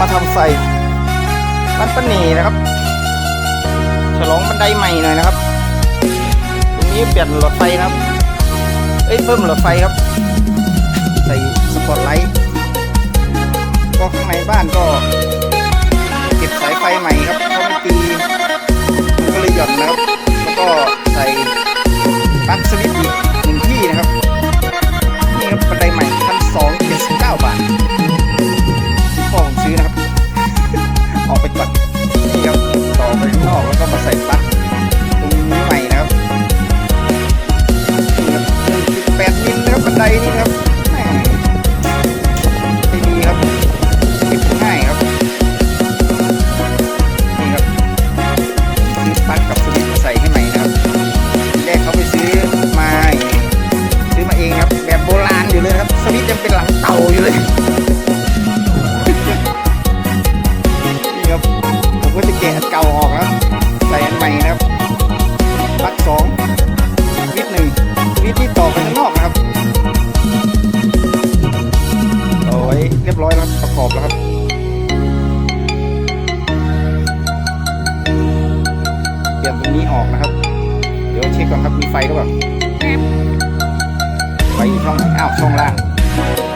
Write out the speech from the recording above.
มาทำไฟบ้านป้าเนนะครับ ฉลองบันไดใหม่หน่อยนะครับ ตรงนี้เปลี่ยนหลอดไฟนะครับ เอ้ยเพิ่มหลอดไฟครับ ใส่สปอตไลท์ก็ข้างในบ้านก็ เก็บสายไฟใหม่ครับ สวิตช์ยังเป็นหลังเต่าอยู่เลย นี่ครับ ผมก็จะแกะอันเก่าออกนะครับใส่อันใหม่นะครับปลั๊กสองวิทหนึ่งวิทที่ต่อไปข้างนอกนะครับเอาไว้เรียบร้อยแล้วครับประกอบแล้วครับเตรียมตรงนี้ออกนะครับ เดี๋ยวเช็คก่อนครับมีไฟหรือเปล่าไฟอยู่ช่องไหนอ้าวช่องล่าง Thank you.